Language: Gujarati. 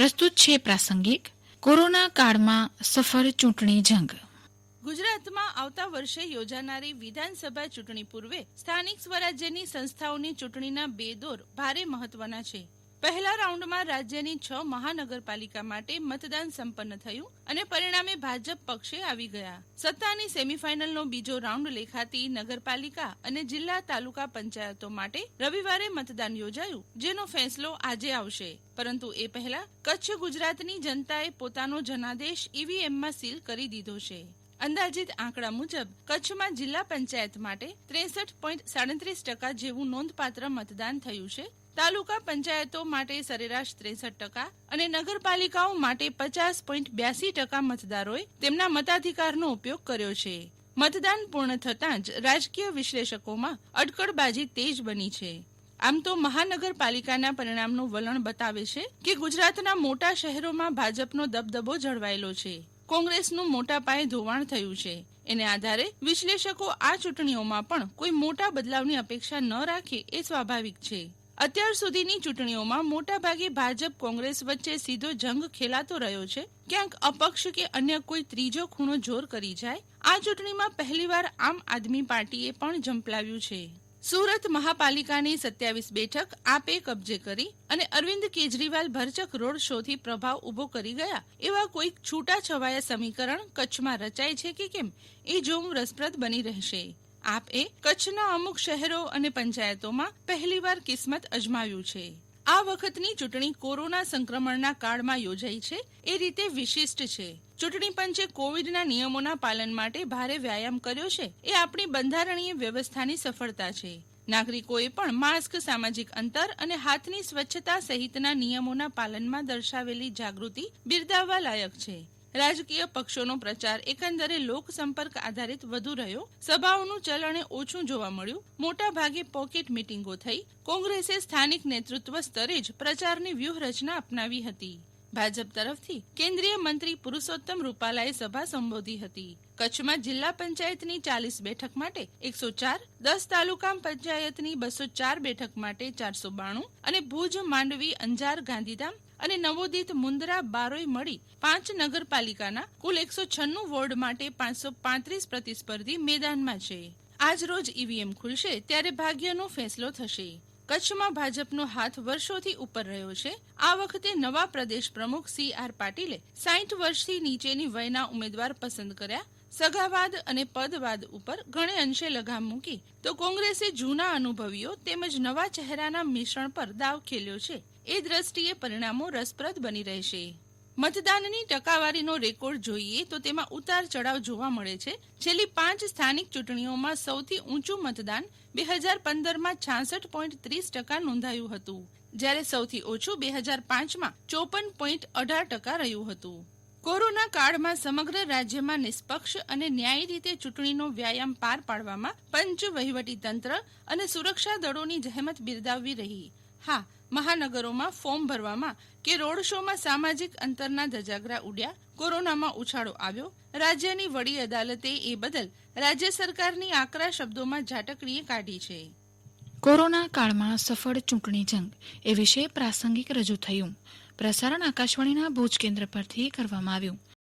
પ્રસ્તુત છે પ્રાસંગિક, કોરોના કાળમાં સફળ ચૂંટણી જંગ. ગુજરાતમાં આવતા વર્ષે યોજાનારી વિધાનસભા ચૂંટણી પૂર્વે સ્થાનિક સ્વરાજ્યની સંસ્થાઓની ચૂંટણીના બે દોર ભારે મહત્વના છે. પહેલા રાઉન્ડમાં રાજ્યની છ મહાનગરપાલિકા માટે મતદાન સંપન્ન થયું અને પરિણામે ભાજપ પક્ષે આવી ગયા. સત્તાની સેમીફાઇનલનો બીજો રાઉન્ડ લેખાતી નગરપાલિકા અને જિલ્લા તાલુકા પંચાયતો માટે રવિવારે મતદાન યોજાયું, જેનો ફેંસલો આજે આવશે. પરંતુ એ પહેલા કચ્છ ગુજરાતની જનતાએ પોતાનો જનાદેશ ઈવીએમમાં સીલ કરી દીધો છે. અંદાજિત આંકડા મુજબ કચ્છમાં જિલ્લા પંચાયત માટે ત્રેસઠ પોઈન્ટ સાડત્રીસ ટકા જેવું નોંધપાત્ર મતદાન થયું છે તાલુકા પંચાયતો માટે સરેરાશ ત્રેસઠ ટકા અને નગરપાલિકાઓ માટે પચાસ પોઈન્ટ બ્યાસી ટકા મતદારોએ તેમના મતાધિકારનો ઉપયોગ કર્યો છે. મતદાન પૂર્ણ થતાં જ રાજકીય વિશ્લેષકોમાં અટકળબાજી તેજ બની છે. આમ તો મહાનગરપાલિકાના પરિણામનું વલણ બતાવે છે કે ગુજરાતના મોટા શહેરોમાં ભાજપનો દબદબો જળવાયેલો છે. કોંગ્રેસનું મોટા પાયે ધોવાણ થયું છે. એને આધારે વિશ્લેષકો આ ચૂંટણીઓમાં પણ કોઈ મોટા બદલાવની અપેક્ષા ન રાખે એ સ્વાભાવિક છે. અત્યાર સુધીની ચૂંટણીઓમાં મોટાભાગે ભાજપ કોંગ્રેસ વચ્ચે સીધો જંગ ખેલાતો રહ્યો છે. ક્યાંક અપક્ષ કે અન્ય કોઈ ત્રીજો ખૂણો જોર કરી જાય, આ ચૂંટણીમાં પહેલીવાર આમ આદમી પાર્ટીએ પણ ઝંપલાવ્યું છે. સુરત મહાપાલિકાની સત્યાવીસ બેઠક આપે કબજે કરી અને અરવિંદ કેજરીવાલ ભરચક રોડ શોથી પ્રભાવ ઊભો કરી ગયા, એવા કોઈક છૂટાછવાયા સમીકરણ કચ્છમાં રચાય છે કે કેમ? એ જોવું રસપ્રદ બની રહેશે. આપ કચ્છના અમુક શહેરો અને પંચાયતોમાં પહેલીવાર કિસ્મત અજમાવ્યું છે. આ વખતની ચૂંટણી કોરોના સંક્રમણના કાળમાં યોજાઈ છે. એ રીતે વિશિષ્ટ છે. ચૂંટણી પંચે કોવિડના નિયમોના પાલન માટે ભારે વ્યાયામ કર્યો છે. એ આપણી બંધારણીય વ્યવસ્થાની સફળતા છે. નાગરિકોએ પણ માસ્ક, સામાજિક અંતર અને હાથની સ્વચ્છતા સહિતના નિયમોના પાલનમાં દર્શાવેલી જાગૃતિ બિરદાવવા લાયક છે. રાજકીય પક્ષોનો પ્રચાર એકંદરે લોકસંપર્ક આધારિત વધુ રહ્યો. સભાઓનું ચલણે ઓછું જોવા મળ્યું. મોટા ભાગે પોકેટ મિટિંગો થઈ. કોંગ્રેસે સ્થાનિક નેતૃત્વ સ્તરે જ પ્રચારની વ્યૂહરચના અપનાવી હતી. ભાજપ તરફથી કેન્દ્રીય મંત્રી પુરુષોત્તમ રૂપાલાએ સભા સંબોધી હતી. કચ્છમાં જિલ્લા પંચાયતની ચાલીસ બેઠક માટે એકસો ચાર, દસ તાલુકા પંચાયતની બસો ચાર બેઠક માટે ચારસો બાણું અને ભુજ, માંડવી, અંજાર, ગાંધીધામ અને નવોદિત મુન્દ્રા, બારોઈ મળી પાંચ નગરપાલિકાના કુલ એકસો છન્નું વોર્ડ માટે પાંચસો પાંત્રીસ પ્રતિસ્પર્ધી મેદાનમાં છે. આજ રોજ ઈવીએમ ખુલશે ત્યારે ભાગ્યનો ફેંસલો થશે. કચ્છમાં ભાજપનો હાથ વર્ષોથી ઉપર રહ્યો છે. આ વખતે નવા પ્રદેશ પ્રમુખ સી આર પાટીલે સાહીઠ વર્ષથી નીચેની વયના ઉમેદવાર પસંદ કર્યા. સગાવાદ અને પદવાદ ઉપર ઘણે અંશે લગામ મૂકી તો કોંગ્રેસે જૂના અનુભવીઓ તેમજ નવા ચહેરાના મિશ્રણ પર દાવ ખેલ્યો છે. એ દ્રષ્ટિએ પરિણામો રસપ્રદ બની રહેશે. મતદાનની ટકાવારીનો રેકોર્ડ જોઈએ તો તેમાં ઉતાર ચઢાવ જોવા મળે છે. છેલ્લી પાંચ સ્થાનિક ચૂંટણીઓમાં સૌથી ઊંચું મતદાન બે હજાર પંદરમાં છાસઠ પોઈન્ટ ત્રીસ ટકા નોંધાયું હતું. જ્યારે સૌથી ઓછું બે હજાર પાંચમાં ચોપન પોઈન્ટ અઢાર ટકા રહ્યું હતું. કોરોના કાળમાં સમગ્ર રાજ્યમાં નિષ્પક્ષ અને ન્યાયી રીતે ચૂંટણીનો વ્યાયામ પાર પાડવામાં પંચ વહીવટી તંત્ર અને સુરક્ષા દળોની જહેમત બિરદાવવી રહી. હા, મહાનગરોમાં ફોર્મ ભરવામાં કે રોડ શોમાં સામાજિક અંતરના ધજાગરા ઉડ્યા, કોરોનામાં ઉછાળો આવ્યો, રાજ્યની વડી અદાલતે એ બદલ રાજ્ય સરકારની આકરા શબ્દોમાં ઝાટકણીએ કાઢી છે. કોરોના કાળમાં સફળ ચૂંટણી જંગ એ વિશે પ્રાસંગિક રજૂ થયું. પ્રસારણ આકાશવાણીના ભુજ કેન્દ્ર પરથી કરવામાં આવ્યું.